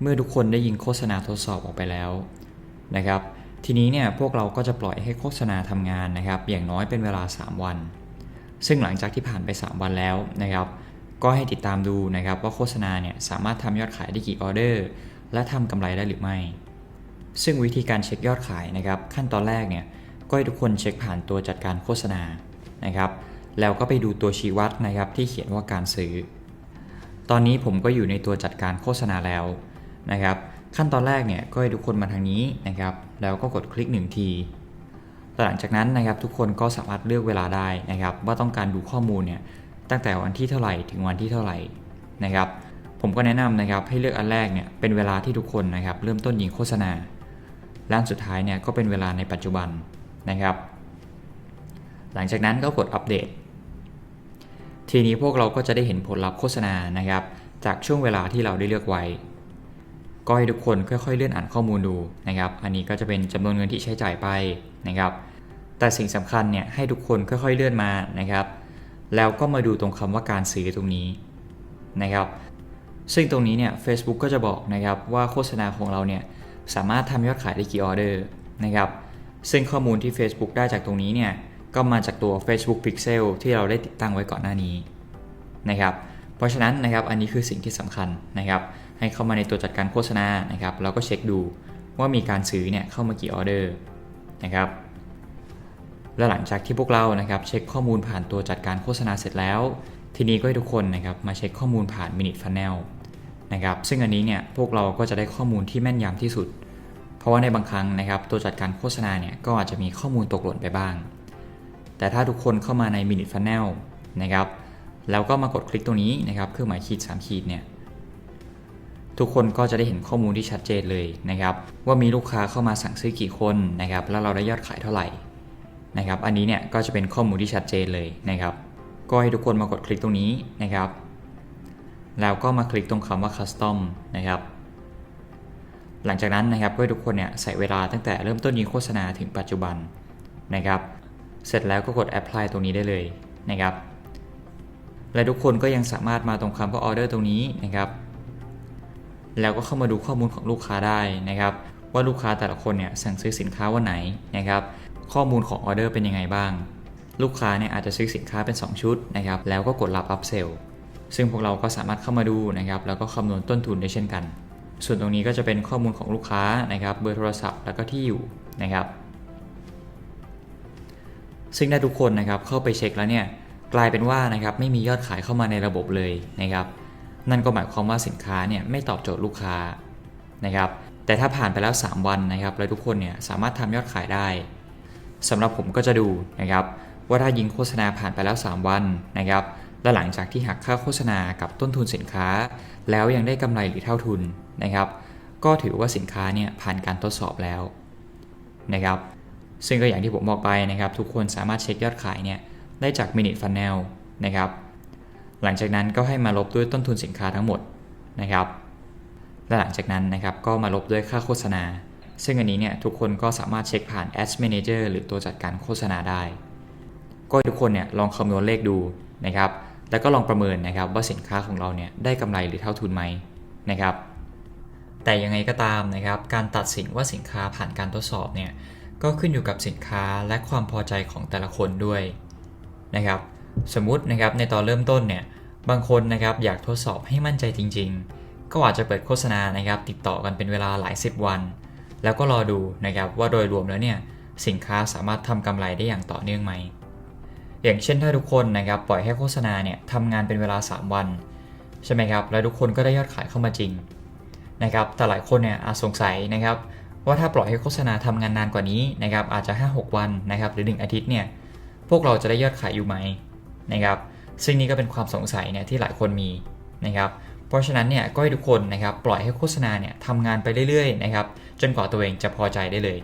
เมื่อทุกคนได้ยิงโฆษณาทดสอบออกไปแล้วนะครับ ทีนี้เนี่ยพวกเราก็จะปล่อยให้โฆษณาทำงานนะครับ อย่างน้อยเป็นเวลา 3 วัน ซึ่งหลังจากที่ผ่านไป 3 วันแล้วนะครับ ก็ให้ติดตามดูนะครับว่าโฆษณาเนี่ยสามารถทำยอดขายได้กี่ออเดอร์ และทำกำไรได้หรือไม่ ซึ่งวิธีการเช็คยอดขายนะครับ ขั้นตอนแรกเนี่ยก็ให้ทุกคนเช็คผ่านตัวจัดการโฆษณานะครับแล้วก็ไปดูตัวชี้วัดนะครับที่เขียนว่าการซื้อ ตอนนี้ผมก็อยู่ในตัวจัดการโฆษณาแล้ว นะครับ ขั้นตอนแรกเนี่ยก็ให้ทุกคนมาทางนี้นะครับ แล้วก็กดคลิกหนึ่งทีหลังจากนั้นนะครับทุกคนก็สามารถเลือกเวลาได้นะครับ ว่าต้องการดูข้อมูลเนี่ยตั้งแต่วันที่เท่าไหร่ถึงวันที่เท่าไหร่นะครับ ผมก็แนะนำนะครับให้เลือกอันแรกเนี่ยเป็นเวลาที่ทุกคนนะครับ เริ่มต้นยิงโฆษณาและอันสุดท้ายเนี่ยก็เป็นเวลาในปัจจุบันนะครับ หลังจากนั้นก็กดอัปเดต ทีนี้พวกเราก็จะได้เห็นผลลัพธ์โฆษณานะครับ จากช่วงเวลาที่เราได้เลือกไว้ ก็ให้ทุกคนค่อยๆเลื่อนอ่านข้อมูลดูนะครับ อันนี้ก็จะเป็นจำนวนเงินที่ใช้จ่ายไปนะครับ แต่สิ่งสำคัญเนี่ยให้ทุกคนค่อยๆเลื่อนมานะครับ แล้วก็มาดูตรงคำว่าการซื้อตรงนี้นะครับ ซึ่งตรงนี้เนี่ย Facebook ก็จะบอกนะครับว่าโฆษณาของเราเนี่ยสามารถทำยอดขายได้กี่ออเดอร์นะครับ ซึ่งข้อมูลที่ Facebook ได้จากตรงนี้เนี่ยก็มาจากตัว Facebook Pixel ที่เราได้ติดตั้งไว้ก่อนหน้านี้นะครับ เพราะฉะนั้นนะครับอันนี้คือสิ่งที่สำคัญนะครับให้เข้ามาในตัวจัดการโฆษณานะครับแล้วก็เช็คดูว่ามีการซื้อเนี่ยเข้ามากี่ออเดอร์นะครับและหลังจากที่พวกเรานะครับเช็คข้อมูลผ่านตัวจัดการโฆษณาเสร็จแล้ว ทีนี้ก็ให้ทุกคนนะครับมาเช็คข้อมูลผ่าน Minute Funnel นะครับซึ่งอันนี้เนี่ยพวกเราก็จะได้ข้อมูลที่แม่นยำที่สุด เพราะว่าในบางครั้งนะครับตัวจัดการโฆษณาเนี่ยก็อาจจะมีข้อมูลตกหล่นไปบ้าง แต่ถ้าทุกคนเข้ามาใน Minute Funnel นะครับ แล้วก็มากดคลิกตรงนี้นะครับเครื่องหมายขีด3ขีดเนี่ยทุกคนก็จะได้เห็นข้อมูลที่ชัดเจนเลยนะครับ ว่ามีลูกค้าเข้ามาสั่งซื้อกี่คนนะครับ แล้วเราได้ยอดขายเท่าไหร่นะครับ อันนี้เนี่ยก็จะเป็นข้อมูลที่ชัดเจนเลยนะครับ ก็ให้ทุกคนมากดคลิกตรงนี้นะครับ แล้วก็มาคลิกตรงคำว่า Custom นะครับ หลังจากนั้นนะครับก็ให้ทุกคนเนี่ยใส่เวลาตั้งแต่เริ่มต้นยิงโฆษณาถึงปัจจุบันนะครับ เสร็จแล้วก็กด apply ตรงนี้ได้เลยนะครับ และทุกคนก็ยังสามารถมาตรงคำว่า order ตรงนี้นะครับ แล้วก็เข้ามาดูข้อมูลของลูกค้าได้นะครับ ว่าลูกค้าแต่ละคนเนี่ยสั่งซื้อสินค้าวันไหนนะครับ ข้อมูลของออเดอร์เป็นยังไงบ้าง ลูกค้าเนี่ยอาจจะซื้อสินค้าเป็น 2 ชุดนะครับ แล้วก็กดรับอัพเซลซึ่งพวกเราก็สามารถเข้ามาดูนะครับ แล้วก็คำนวณต้นทุนได้เช่นกัน ส่วนตรงนี้ก็จะเป็นข้อมูลของลูกค้านะครับ เบอร์โทรศัพท์แล้วก็ที่อยู่นะครับ ซึ่งถ้าทุกคนนะครับเข้าไปเช็คแล้วเนี่ย กลายเป็นว่านะครับไม่มียอดขายเข้ามาในระบบเลยนะครับ นั่นก็หมายความว่าสินค้าเนี่ยไม่ตอบโจทย์ลูกค้านะครับ แต่ถ้าผ่านไปแล้ว 3 วันนะครับแล้วทุกคนเนี่ยสามารถทำยอดขายได้สำหรับผมก็จะดูนะครับ ว่าถ้ายิงโฆษณาผ่านไปแล้ว 3 วันนะครับและหลังจากที่หักค่าโฆษณากับต้นทุนสินค้า แล้วยังได้กำไรหรือเท่าทุนนะครับ ก็ถือว่าสินค้าเนี่ยผ่านการทดสอบแล้วนะครับ ซึ่งก็อย่างที่ผมบอกไปนะครับ ทุกคนสามารถเช็คยอดขายเนี่ย ได้จาก Minute Funnel นะครับ หลังจากนั้นก็ให้มาลบด้วยต้นทุนสินค้าทั้งหมดนะครับ และหลังจากนั้นนะครับก็มาลบด้วยค่าโฆษณา ซึ่งอันนี้เนี่ยทุกคนก็สามารถเช็คผ่าน Ads Manager หรือตัวจัดการโฆษณาได้ ก็ทุกคนเนี่ยลองคำนวณเลขดูนะครับ แล้วก็ลองประเมินนะครับว่าสินค้าของเราเนี่ยได้กำไรหรือเท่าทุนไหมนะครับ แต่ยังไงก็ตามนะครับ การตัดสินว่าสินค้าผ่านการทดสอบเนี่ยก็ขึ้นอยู่กับสินค้าและความพอใจของแต่ละคนด้วย นะครับ สมมตินะครับในตอนเริ่มต้นเนี่ยบางคนนะครับอยากทดสอบให้มั่นใจจริง ๆ ก็อาจจะเปิดโฆษณานะครับ ติดต่อกันเป็นเวลาหลายสิบวัน แล้วก็รอดูนะครับว่าโดยรวมแล้วเนี่ยสินค้าสามารถทำกำไรได้อย่างต่อเนื่องไหมอย่างเช่นถ้าทุกคนนะครับปล่อยให้โฆษณาเนี่ยทำงานเป็นเวลา 3 วันใช่ไหมครับแล้วทุกคนก็ได้ยอดขายเข้ามาจริงนะครับแต่หลายคนเนี่ยอาจสงสัยนะครับว่าถ้าปล่อยให้โฆษณาทำงานนานกว่านี้นะครับอาจจะ 5-6 วันนะครับหรือ 1 อาทิตย์เนี่ย พวกเราจะได้ยอดขายอยู่ไหมนะครับ ซึ่งนี่ก็เป็นความสงสัยเนี่ยที่หลายคนมีนะครับ เพราะฉะนั้นเนี่ยก็ให้ทุกคนนะครับปล่อยให้โฆษณาเนี่ยทำงานไปเรื่อยๆนะครับจนกว่าตัวเองจะพอใจได้เลย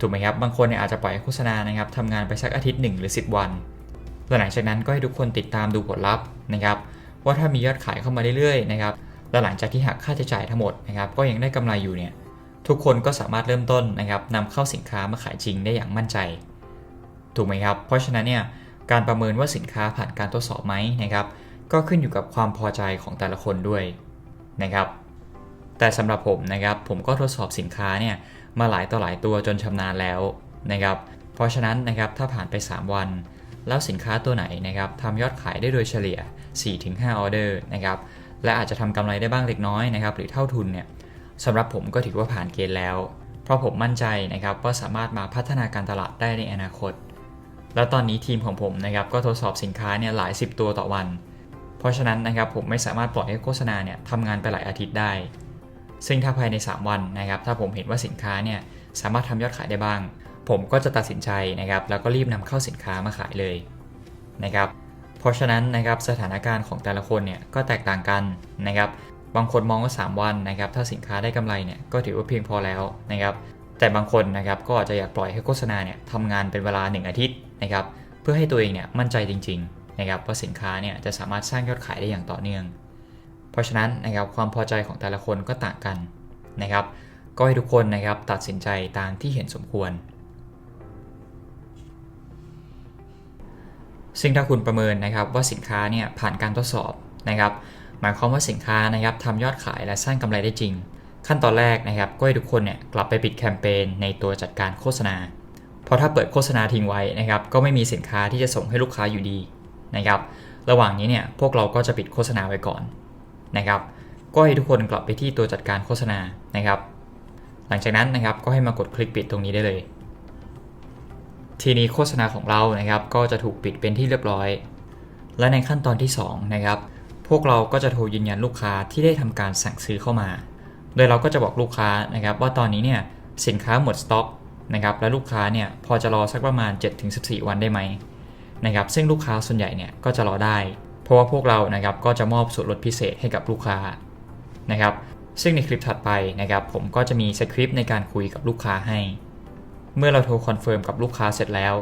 ถูกไหมครับ บางคนเนี่ยอาจจะปล่อยให้โฆษณานะครับทำงานไปสักอาทิตย์ 1 หรือ 10 วันหลังจากนั้นก็ให้ทุกคนติดตามดูผลลัพธ์นะครับว่าถ้ามียอดขายเข้ามาเรื่อยๆนะครับและหลังจากที่หักค่าใช้จ่ายทั้งหมดนะครับก็ยังได้กำไรอยู่เนี่ยทุกคนก็สามารถเริ่มต้นนะครับนำเข้าสินค้ามาขายจริงได้อย่างมั่นใจ ถูกไหมครับ เพราะฉะนั้นเนี่ยการประเมินว่าสินค้าผ่านการทดสอบไหมนะครับ ก็ขึ้นอยู่กับความพอใจของแต่ละคนด้วยนะครับ แต่สำหรับผมนะครับผมก็ทดสอบสินค้าเนี่ยมาหลายต่อหลายตัวจนชำนาญแล้วนะครับ เพราะฉะนั้นนะครับถ้าผ่านไป 3 วัน แล้วสินค้าตัวไหนนะครับทำยอดขายได้โดยเฉลี่ย 4-5 ออเดอร์นะครับและอาจจะทำกำไรได้บ้างเล็กน้อยนะครับหรือเท่าทุนเนี่ยสำหรับผมก็ถือว่าผ่านเกณฑ์แล้ว เพราะผมมั่นใจนะครับว่าสามารถมาพัฒนาการตลาดได้ในอนาคต แล้วตอนนี้ทีมของผมนะครับก็ทดสอบสินค้าเนี่ยหลาย 10 ตัวต่อวัน เพราะฉะนั้นนะครับผมไม่สามารถปล่อยให้โฆษณาเนี่ยทำงานไปหลายอาทิตย์ได้ ซึ่งถ้าภายใน 3 วันนะครับถ้าผมเห็นว่าสินค้าเนี่ยสามารถทำยอดขายได้บ้าง ผมก็จะตัดสินใจนะครับแล้วก็รีบนำเข้าสินค้ามาขายเลยนะครับเพราะฉะนั้นนะครับสถานการณ์ของแต่ละคนเนี่ยก็แตกต่างกันนะครับบางคนมองว่า 3 วันนะครับถ้าสินค้าได้กำไรเนี่ยก็ถือว่าเพียงพอแล้วนะครับแต่บางคนนะครับก็อาจจะอยากปล่อยให้โฆษณาเนี่ยทำงานเป็นเวลา 1 อาทิตย์ นะครับเพื่อให้ตัวเองเนี่ยมั่นใจจริงๆนะครับว่าสินค้าเนี่ยจะสามารถสร้างยอดขายได้อย่างต่อเนื่อง เพราะฉะนั้นนะครับความพอใจของแต่ละคนก็ต่างกันนะครับ ก็ให้ทุกคนนะครับตัดสินใจตามที่เห็นสมควร ซึ่งถ้าคุณประเมินนะครับว่าสินค้าเนี่ยผ่านการทดสอบนะครับ หมายความว่าสินค้านะครับทำยอดขายและสร้างกำไรได้จริง ขั้นตอนแรกนะครับก็ให้ทุกคนเนี่ยกลับไปปิดแคมเปญในตัวจัดการโฆษณา เพราะถ้าเปิดโฆษณาทิ้งไว้นะครับ ก็ไม่มีสินค้าที่จะส่งให้ลูกค้าอยู่ดีนะครับ ระหว่างนี้เนี่ยพวกเราก็จะปิดโฆษณาไว้ก่อนนะครับ ก็ให้ทุกคนกลับไปที่ตัวจัดการโฆษณานะครับ หลังจากนั้นนะครับก็ให้มากดคลิกปิดตรงนี้ได้เลย ทีนี้โฆษณาของเรานะครับ ก็จะถูกปิดเป็นที่เรียบร้อย และในขั้นตอนที่2นะครับพวกเราก็จะโทรยืนยันลูกค้าที่ได้ทำการสั่งซื้อเข้ามา โดยเราก็จะบอกลูกค้านะครับว่าตอนนี้เนี่ยสินค้าหมดสต็อก นะครับและลูกค้าเนี่ยพอจะรอสักประมาณ 7-14 วันได้ไหมนะครับซึ่งลูกค้าส่วนใหญ่เนี่ยก็จะรอได้ เพราะว่าพวกเรานะครับก็จะมอบส่วนลดพิเศษให้กับลูกค้านะครับซึ่งในคลิปถัดไปนะครับผมก็จะมีสคริปต์ในการคุยกับลูกค้าให้ เมื่อเราโทรคอนเฟิร์มกับลูกค้าเสร็จแล้ว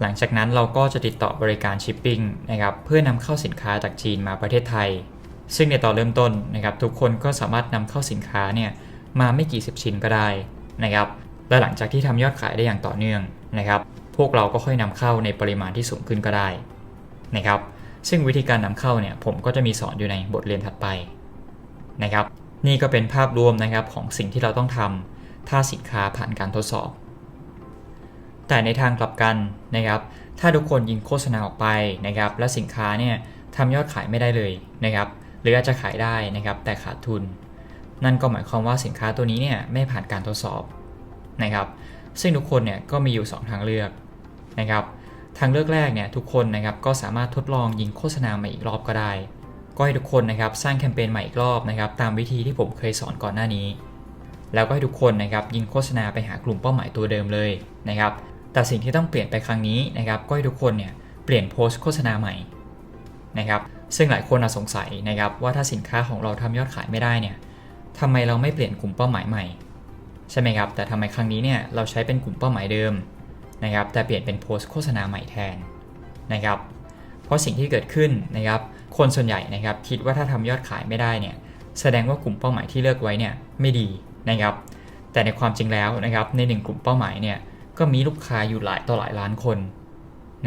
หลังจากนั้นเราก็จะติดต่อบริการชิปปิ้งนะครับเพื่อนำเข้าสินค้าจากจีนมาประเทศไทย ซึ่งในตอนเริ่มต้นนะครับทุกคนก็สามารถนำเข้าสินค้าเนี่ยมาไม่กี่สิบชิ้นก็ได้นะครับ และหลังจากที่ทำยอดขายได้อย่างต่อเนื่องนะครับ พวกเราก็ค่อยนำเข้าในปริมาณที่สูงขึ้นก็ได้นะครับ ซึ่งวิธีการนำเข้าเนี่ยผมก็จะมีสอนอยู่ในบทเรียนถัดไปนะครับ นี่ก็เป็นภาพรวมนะครับของสิ่งที่เราต้องทำถ้าสินค้าผ่านการทดสอบ แต่ในทางกลับกันนะครับ ถ้าทุกคนยิงโฆษณาออกไปนะครับ และสินค้าเนี่ยทำยอดขายไม่ได้เลยนะครับหรืออาจจะขายได้นะครับแต่ขาดทุน นั่นก็หมายความว่าสินค้าตัวนี้เนี่ยไม่ผ่านการทดสอบ นะครับ ซึ่งทุกคนเนี่ยก็มีอยู่ 2 ทางเลือกนะครับ ทางเลือกแรกเนี่ยทุกคนนะครับก็สามารถทดลองยิงโฆษณาใหม่อีกรอบก็ได้ ก็ให้ทุกคนนะครับสร้างแคมเปญใหม่อีกรอบนะครับตามวิธีที่ผมเคยสอนก่อนหน้านี้ แล้วก็ให้ทุกคนนะครับยิงโฆษณาไปหากลุ่มเป้าหมายตัวเดิมเลยนะครับ แต่สิ่งที่ต้องเปลี่ยนไปครั้งนี้นะครับก็ให้ทุกคนเนี่ยเปลี่ยนโพสต์โฆษณาใหม่นะครับซึ่งหลายคนอาจสงสัยนะครับว่าถ้าสินค้าของเราทำยอดขายไม่ได้เนี่ยทำไมเราไม่เปลี่ยนกลุ่มเป้าหมายใหม่ ใช่ไหมครับ แต่ทำไมครั้งนี้เนี่ยเราใช้เป็นกลุ่มเป้าหมายเดิมนะครับ แต่เปลี่ยนเป็นโพสต์โฆษณาใหม่แทนนะครับ เพราะสิ่งที่เกิดขึ้นนะครับ คนส่วนใหญ่นะครับคิดว่าถ้าทำยอดขายไม่ได้เนี่ย แสดงว่ากลุ่มเป้าหมายที่เลือกไว้เนี่ยไม่ดีนะครับ แต่ในความจริงแล้วนะครับในหนึ่งกลุ่มเป้าหมายเนี่ยก็มีลูกค้าอยู่หลายต่อหลายล้านคน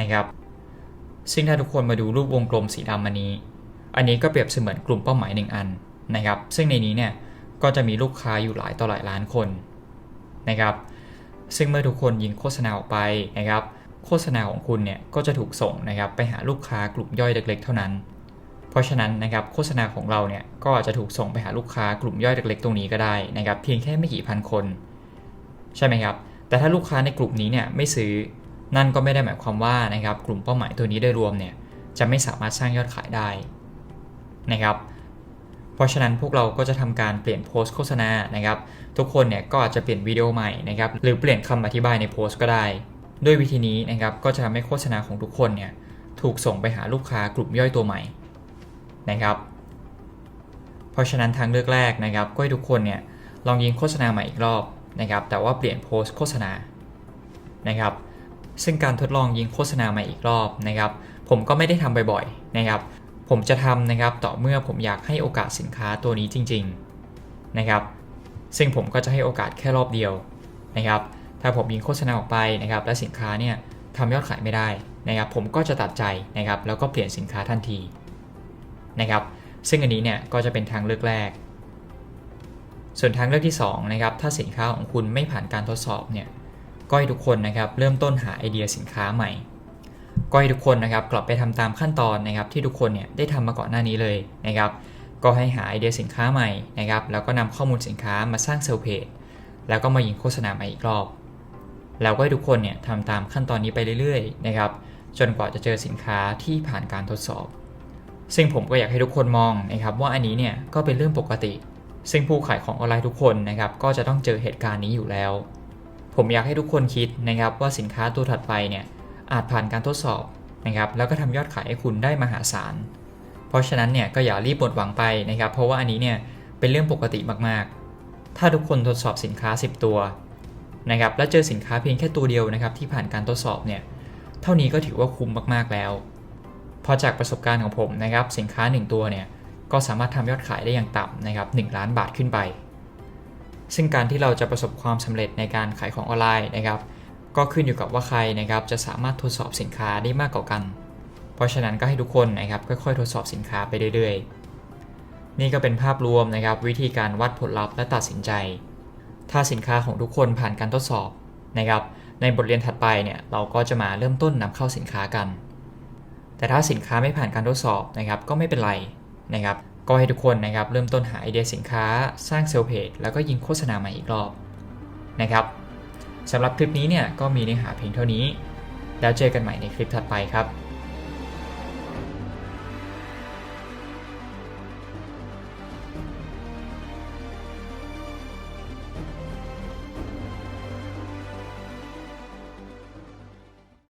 นะครับ ซึ่งถ้าทุกคนมาดูรูปวงกลมสีดำอันนี้ อันนี้ก็เปรียบเสมือนกลุ่มเป้าหมายหนึ่งอันนะครับ ซึ่งในนี้เนี่ยก็จะมีลูกค้าอยู่หลายต่อหลายล้านคน นะครับ ซึ่งเมื่อทุกคนยิงโฆษณาออกไปนะครับ โฆษณาของคุณเนี่ยก็จะถูกส่งนะครับไปหาลูกค้ากลุ่มย่อยเล็กๆ เท่านั้น เพราะฉะนั้นนะครับโฆษณาของเราเนี่ยก็อาจจะถูกส่งไปหาลูกค้ากลุ่มย่อยเล็กๆ ตรงนี้ก็ได้นะครับ เพียงแค่ไม่กี่พันคน ใช่ไหมครับ แต่ถ้าลูกค้าในกลุ่มนี้เนี่ยไม่ซื้อนั่นก็ไม่ได้หมายความว่านะครับกลุ่มเป้าหมายตัวนี้โดยรวมเนี่ยจะไม่สามารถสร้างยอดขายได้นะครับ เพราะฉะนั้นพวกเราก็จะทำการเปลี่ยนโพสต์โฆษณานะครับ ทุกคนเนี่ยก็อาจจะเปลี่ยนวิดีโอใหม่นะครับหรือเปลี่ยนคำอธิบายในโพสต์ก็ได้ ด้วยวิธีนี้นะครับก็จะทำให้โฆษณาของทุกคนเนี่ยถูกส่งไปหาลูกค้ากลุ่มย่อยตัวใหม่นะครับ เพราะฉะนั้นทางเลือกแรกนะครับ ก็ให้ทุกคนเนี่ยลองยิงโฆษณาใหม่อีกรอบนะครับ แต่ว่าเปลี่ยนโพสต์โฆษณานะครับ ซึ่งการทดลองยิงโฆษณาใหม่อีกรอบนะครับ ผมก็ไม่ได้ทำบ่อยๆนะครับ ผมจะทำนะครับต่อเมื่อผมอยากให้โอกาสสินค้าตัวนี้จริง ๆนะครับ ซึ่งผมก็จะให้โอกาสแค่รอบเดียวนะครับ ถ้าผมยิงโฆษณาออกไปนะครับ และสินค้าเนี่ยทำยอดขายไม่ได้นะครับ ผมก็จะตัดใจนะครับแล้วก็เปลี่ยนสินค้าทันทีนะครับ ซึ่งอันนี้เนี่ยก็จะเป็นทางเลือกแรก ส่วนทางเลือกที่2นะครับถ้าสินค้าของคุณไม่ผ่านการทดสอบเนี่ยก็ให้ทุกคนนะครับเริ่มต้นหาไอเดียสินค้าใหม่ ก็ให้ทุกคนนะครับกลับไปทำตามขั้นตอนนะครับที่ทุกคนเนี่ยได้ทำมาก่อนหน้านี้เลยนะครับก็ให้หาไอเดียสินค้าใหม่นะครับแล้วก็นำข้อมูลสินค้ามาสร้างเซลล์เพจแล้วก็มายิงโฆษณาใหม่อีกรอบ แล้วก็ให้ทุกคนเนี่ยทำตามขั้นตอนนี้ไปเรื่อยๆนะครับจนกว่าจะเจอสินค้าที่ผ่านการทดสอบ ซึ่งผมก็อยากให้ทุกคนมองนะครับว่าอันนี้เนี่ยก็เป็นเรื่องปกติ ซึ่งผู้ขายของออนไลน์ทุกคนนะครับก็จะต้องเจอเหตุการณ์นี้อยู่แล้ว ผมอยากให้ทุกคนคิดนะครับว่าสินค้าตัวถัดไปเนี่ย อาจผ่านการทดสอบนะครับแล้วก็ทำยอดขายให้คุณได้มหาศาล เพราะฉะนั้นเนี่ยก็อย่ารีบหมดหวังไปนะครับ เพราะว่าอันนี้เนี่ยเป็นเรื่องปกติมากๆ ถ้าทุกคนทดสอบสินค้า 10 ตัวนะครับแล้วเจอสินค้าเพียงแค่ตัวเดียวนะครับที่ผ่านการทดสอบเนี่ยเท่านี้ก็ถือว่าคุ้มมากๆแล้วพอจากประสบการณ์ของผมนะครับสินค้า 1 ตัวเนี่ยก็สามารถทำยอดขายได้อย่างต่ำนะครับ1ล้านบาทขึ้นไป ซึ่งการที่เราจะประสบความสำเร็จในการขายของออนไลน์นะครับ ก็ขึ้นอยู่กับว่าใครนะครับจะสามารถทดสอบสินค้าได้มากกว่ากัน เพราะฉะนั้นก็ให้ทุกคนนะครับค่อยๆทดสอบสินค้าไปเรื่อยๆ นี่ก็เป็นภาพรวมนะครับวิธีการวัดผลลัพธ์และตัดสินใจ ถ้าสินค้าของทุกคนผ่านการทดสอบนะครับในบทเรียนถัดไปเนี่ยเราก็จะมาเริ่มต้นนำเข้าสินค้ากัน แต่ถ้าสินค้าไม่ผ่านการทดสอบนะครับก็ไม่เป็นไรนะครับก็ให้ทุกคนนะครับเริ่มต้นหาไอเดียสินค้า สร้างเซลล์เพจแล้วก็ยิงโฆษณาใหม่อีกรอบนะครับ สำหรับคลิปนี้เนี่ยก็มีเนื้อหาเพียงเท่านี้ แล้วเจอกันใหม่ในคลิปถัดไปครับ